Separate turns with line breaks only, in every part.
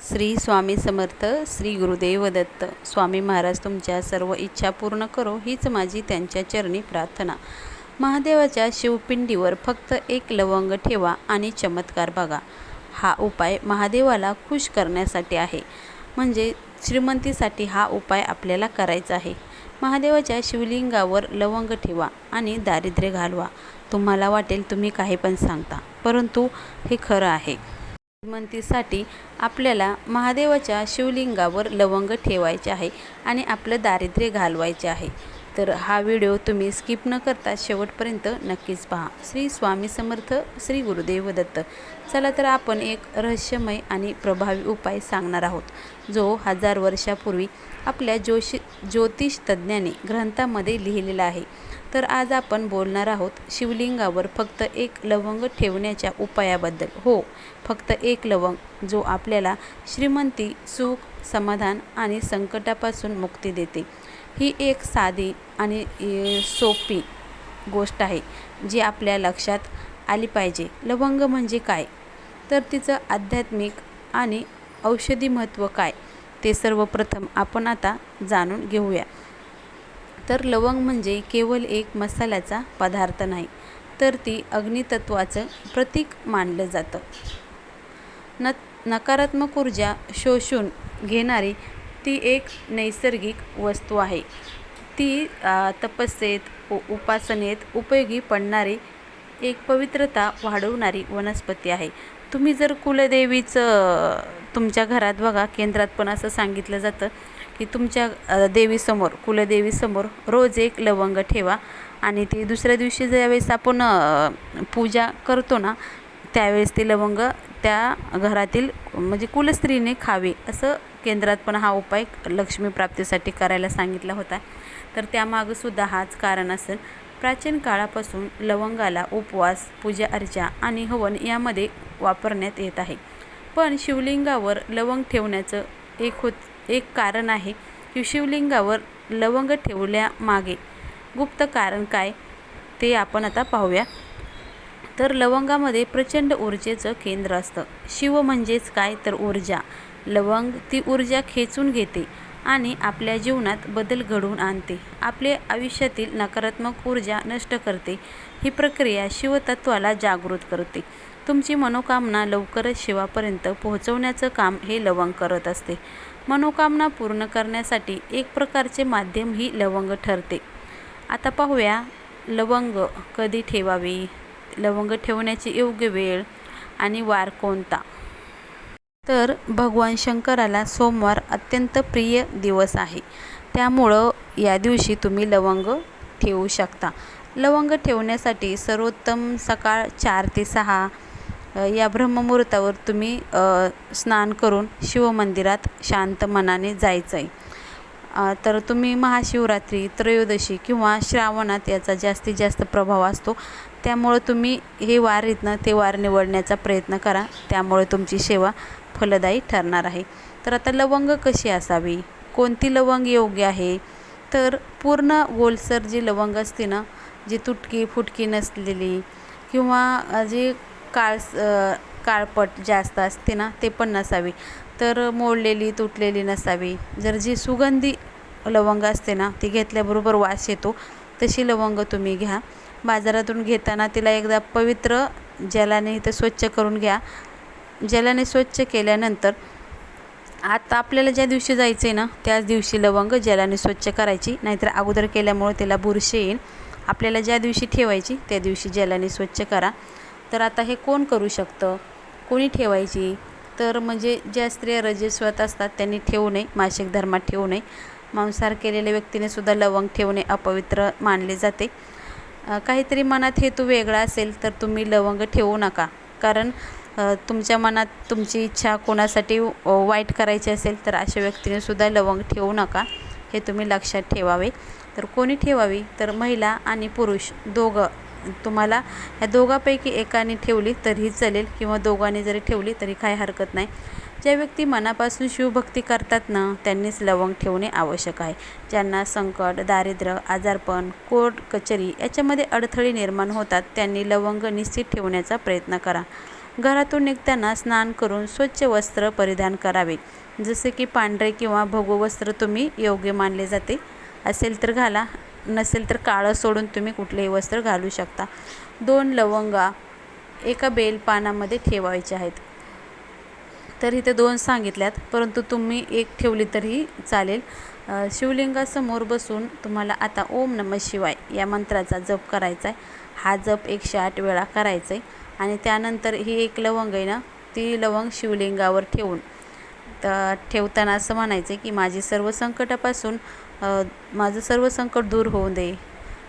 श्री स्वामी समर्थ श्री गुरुदेव दत्त स्वामी महाराज तुमच्या सर्व इच्छा पूर्ण करो हीच माझी त्यांच्या चरणी प्रार्थना. महादेवाच्या शिवपिंडीवर फक्त एक लवंग ठेवा आणि चमत्कार बघा. हा उपाय महादेवाला खुश करण्यासाठी आहे. म्हणजे श्रीमंतीसाठी हा उपाय आपल्याला करायचा आहे. महादेवाच्या शिवलिंगावर लवंग ठेवा आणि दारिद्र्य घालवा. तुम्हाला वाटेल तुम्ही काही पण सांगता परंतु हे खरं आहे. श्रीमंतीसाठी आपल्याला महादेवाच्या शिवलिंगावर लवंग ठेवायचे आहे आणि आपलं दारिद्र्य घालवायचे आहे. तर हा व्हिडिओ तुम्ही स्किप न करता शेवटपर्यंत नक्कीच पहा. श्री स्वामी समर्थ श्री गुरुदेव दत्त. चला तर आपण एक रहस्यमय आणि प्रभावी उपाय सांगणार आहोत जो हजार वर्षापूर्वी आपल्या जोशी ज्योतिष तज्ज्ञाने ग्रंथामध्ये लिहिलेला आहे. तर आज आपण बोलणार आहोत शिवलिंगावर फक्त एक लवंग ठेवण्याच्या उपायाबद्दल. हो फक्त एक लवंग जो आपल्याला श्रीमंती सुख समाधान आणि संकटापासून मुक्ती देते. ही एक साधी आणि सोपी गोष्ट आहे जी आपल्या लक्षात आली पाहिजे. लवंग म्हणजे काय? तर तिचं आध्यात्मिक आणि औषधी महत्त्व काय? ते सर्वप्रथम आपण आता जाणून घेऊया. तर लवंग म्हणजे केवळ एक मसाल्याचा पदार्थ नाही तर ती अग्नितत्वाचं प्रतीक मानलं जातं. न नकारात्मक ऊर्जा शोषून घेणारी ती एक नैसर्गिक वस्तू आहे. ती तपस्येत उ उपासनेत उपयोगी पडणारी एक पवित्रता वाढवणारी वनस्पती आहे. तुम्ही जर कुलदेवीचं तुमच्या घरात बघा केंद्रात पण असं सांगितलं जातं की तुमच्या देवीसमोर कुलदेवीसमोर रोज एक लवंग ठेवा आणि ती दुसऱ्या दिवशी ज्यावेळेस आपण पूजा करतो ना त्यावेळेस ते लवंग त्या घरातील म्हणजे कुलस्त्रीने खावे असं केंद्रात पण हा उपाय लक्ष्मी प्राप्तीसाठी करायला सांगितला होता. तर त्यामागंसुद्धा हाच कारण असेल. प्राचीन काळापासून लवंगाला उपवास पूजा अर्चा आणि हवन यामध्ये वापरण्यात येत आहे. पण शिवलिंगावर लवंग ठेवण्याचं एक होत एक कारण आहे की शिवलिंगावर लवंग ठेवल्यामागे गुप्त कारण काय ते आपण आता पाहूया. तर लवंगामध्ये प्रचंड ऊर्जेचं केंद्र असतं. शिव म्हणजेच काय तर ऊर्जा. लवंग ती ऊर्जा खेचून घेते आणि आपल्या जीवनात बदल घडवून आणते. आपले आयुष्यातील नकारात्मक ऊर्जा नष्ट करते. ही प्रक्रिया शिवतत्वाला जागृत करते. तुमची मनोकामना लवकरच शिवापर्यंत पोहोचवण्याचं काम हे लवंग करत असते. मनोकामना पूर्ण करण्यासाठी एक प्रकारचे माध्यम ही लवंग ठरते. आता पाहूया लवंग कधी ठेवावी? लवंग ठेवण्याची योग्य वेळ आणि वार कोणता? तर भगवान शंकराला सोमवार अत्यंत प्रिय दिवस आहे. त्यामुळं या दिवशी तुम्ही लवंग ठेवू शकता. लवंग ठेवण्यासाठी सर्वोत्तम सकाळ चार ते सहा या ब्रह्ममुहूर्तावर तुम्ही स्नान करून शिवमंदिरात शांत मनाने जायचं आहे तर तुम्ही महाशिवरात्री त्रयोदशी किंवा श्रावणात याचा जास्तीत जास्त प्रभाव असतो. त्यामुळं तुम्ही हे वार इथनं ते वार निवडण्याचा प्रयत्न करा. त्यामुळे तुमची सेवा फलदायी ठरणार आहे. तर आता लवंग कशी असावी? कोणती लवंग योग्य आहे? तर पूर्ण गोलसर जी लवंग असते ना जी तुटकी फुटकी नसलेली किंवा जी काळस काळपट जास्त असते ना ते पण नसावी. तर मोडलेली तुटलेली नसावी. जर जी सुगंधी लवंग असते ना ती घेतल्याबरोबर वास येतो तशी लवंग तुम्ही घ्या. बाजारातून घेताना तिला एकदा पवित्र जलाने इथं स्वच्छ करून घ्या. जलाने स्वच्छ केल्यानंतर आता आपल्याला ज्या दिवशी जायचं आहे ना त्याच दिवशी लवंग जलाने स्वच्छ करायची. नाहीतर अगोदर केल्यामुळे त्याला बुरशी येईल. आपल्याला ज्या दिवशी ठेवायची त्या दिवशी जलाने स्वच्छ करा. तर आता हे कोण करू शकतं? कोणी ठेवायची? तर म्हणजे ज्या स्त्रिया रजस्वत असतात त्यांनी ठेवू नये मासिक धर्मात ठेवू नये. मांसाहार केलेल्या व्यक्तीने सुद्धा लवंग ठेवणे अपवित्र मानले जाते. काहीतरी मनात हेतू वेगळा असेल तर तुम्ही लवंग ठेवू नका. कारण तुमच्या मनात तुमची इच्छा कोणासाठी वाईट करायची असेल तर अशा व्यक्तीने सुद्धा लवंग ठेवू नका. हे तुम्ही लक्षात ठेवावे. तर कोणी ठेवावी? तर महिला आणि पुरुष. दोघं. तुम्हाला ह्या दोघांपैकी एकाने ठेवली तरीही चालेल किंवा दोघांनी जरी ठेवली तरी काही हरकत नाही. ज्या व्यक्ती मनापासून शिवभक्ती करतात ना त्यांनीच लवंग ठेवणे आवश्यक आहे. ज्यांना संकट दारिद्र्य आजारपण कोर्ट कचेरी याच्यामध्ये अडथळे निर्माण होतात त्यांनी लवंग निश्चित ठेवण्याचा प्रयत्न करा. घरातून निघताना स्नान करून स्वच्छ वस्त्र परिधान करावे जसे की पांढरे किंवा भगवं वस्त्र तुम्ही योग्य मानले जाते. असेल तर घाला नसेल तर काळं सोडून तुम्ही कुठलेही वस्त्र घालू शकता. दोन लवंगा एका बेल पानामध्ये ठेवायचे आहेत. तर इथे दोन सांगितल्यात परंतु तुम्ही एक ठेवली तरीही चालेल. शिवलिंगासमोर बसून तुम्हाला आता ओम नम शिवाय या मंत्राचा जप करायचा आहे हा जप एकशे आठ वेळा करायचा आहे आणि त्यानंतर ही एक लवंग आहे ना ती लवंग शिवलिंगावर ठेवून तर ठेवताना असं म्हणायचं आहे की माझी सर्व संकटापासून माझं सर्व संकट दूर होऊ दे.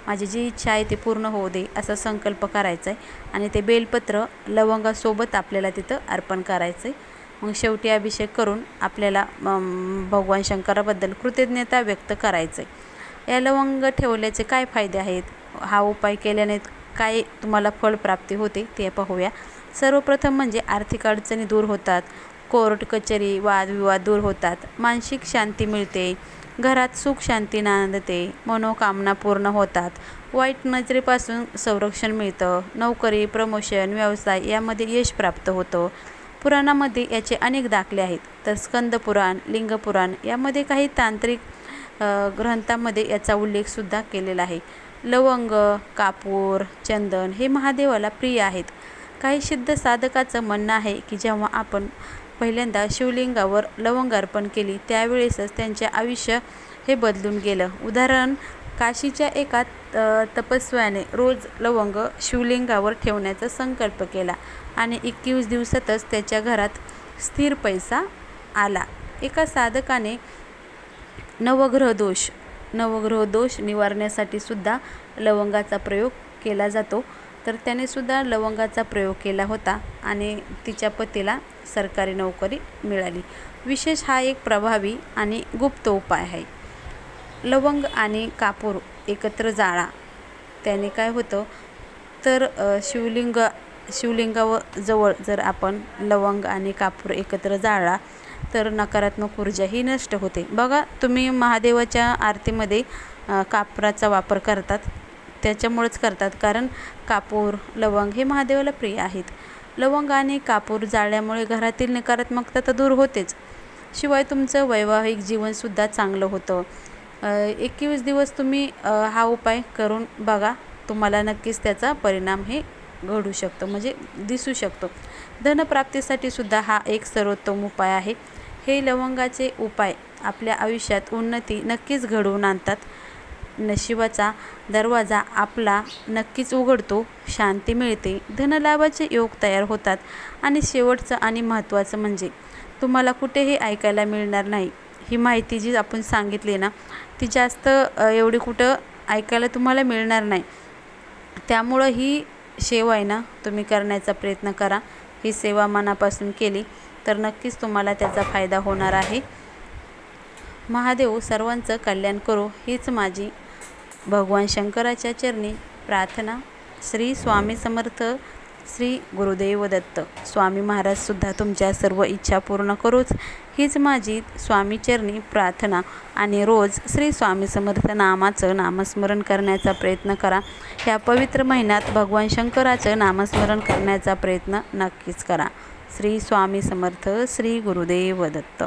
माझी जी इच्छा आहे ती पूर्ण होऊ दे असा संकल्प करायचा आहे आणि ते बेलपत्र लवंगासोबत आपल्याला तिथं अर्पण करायचं आहे मग शेवटी अभिषेक करून आपल्याला भगवान शंकराबद्दल कृतज्ञता व्यक्त करायचं आहे या लवंग ठेवल्याचे काय फायदे आहेत? हा उपाय केल्याने काय तुम्हाला फळप्राप्ती होते ते पाहूया. सर्वप्रथम म्हणजे आर्थिक अडचणी दूर होतात. कोर्ट कचेरी वादविवाद दूर होतात. मानसिक शांती मिळते. घरात सुख शांती नांदते. मनोकामना पूर्ण होतात. वाईट नजरेपासून संरक्षण मिळतं. नोकरी प्रमोशन व्यवसाय यामध्ये यश प्राप्त होतं. पुराणामध्ये याचे अनेक दाखले आहेत. तर स्कंदपुराण लिंगपुराण यामध्ये काही तांत्रिक ग्रंथांमध्ये ग्रंथामध्ये याचा उल्लेखसुद्धा केलेला आहे. लवंग कापूर चंदन हे महादेवाला प्रिय आहेत. काही सिद्ध साधकाचं म्हणणं आहे की जेव्हा आपण पहिल्यांदा शिवलिंगावर लवंग अर्पण केली त्यावेळेसच त्यांचे आयुष्य हे बदलून गेलं. उदाहरण काशीच्या एका तपस्व्याने रोज लवंग शिवलिंगावर ठेवण्याचा संकल्प केला आणि एकवीस दिवसातच त्याच्या घरात स्थिर पैसा आला. एका साधकाने नवग्रह दोष नवग्रह दोष निवारण्यासाठी सुद्धा लवंगाचा प्रयोग केला जातो. तर त्याने सुद्धा लवंगाचा प्रयोग केला होता आणि तिच्या पतीला सरकारी नोकरी मिळाली. विशेष हा एक प्रभावी आणि गुप्त उपाय आहे. लवंग आणि कापूर एकत्र जाळा. त्याने काय होतं? तर शिवलिंग शिवलिंगावर जवळ जर आपण लवंग आणि कापूर एकत्र जाळला तर नकारात्मक ऊर्जा ही नष्ट होते. बघा तुम्ही महादेवाच्या आरतीमध्ये कापराचा वापर करतात. त्याच्यामुळेच करतात कारण कापूर लवंग हे महादेवाला प्रिय आहेत. लवंग आणि कापूर जाळल्यामुळे घरातील नकारात्मकता तर दूर होतेच. शिवाय तुमचं वैवाहिक जीवनसुद्धा चांगलं होतं. एकवीस दिवस तुम्ही हा उपाय करून बघा. तुम्हाला नक्कीच त्याचा परिणाम हे घडू शकतो म्हणजे दिसू शकतो. धनप्राप्तीसाठी सुद्धा हा एक सर्वोत्तम उपाय आहे. हे लवंगाचे उपाय आपल्या आयुष्यात उन्नती नक्कीच घडवून आणतात. नशिबाचा दरवाजा आपला नक्कीच उघडतो शांती मिळते धनलाभाचे योग तयार होतात आणि शेवटचं आणि महत्त्वाचं म्हणजे तुम्हाला कुठेही ऐकायला मिळणार नाही. ही माहिती जी आपण सांगितली ना ती जास्त एवढी कुठं ऐकायला तुम्हाला मिळणार नाही. त्यामुळं ही सेवा आहे ना तुम्ही करण्याचा प्रयत्न करा. ही सेवा मनापासून केली तर नक्कीच तुम्हाला त्याचा फायदा होणार आहे. महादेव सर्वांचं कल्याण करो हीच माझी भगवान शंकराच्या चरणी प्रार्थना. श्री स्वामी समर्थ श्री गुरुदेव दत्त. स्वामी महाराजसुद्धा तुमच्या सर्व इच्छा पूर्ण करूच. हीच माझी स्वामीचरणी प्रार्थना. आणि रोज श्री स्वामी समर्थ नामाचं नामस्मरण करण्याचा प्रयत्न करा. ह्या पवित्र महिन्यात भगवान शंकराचं नामस्मरण करण्याचा प्रयत्न नक्कीच करा. श्री स्वामी समर्थ श्री गुरुदेव दत्त.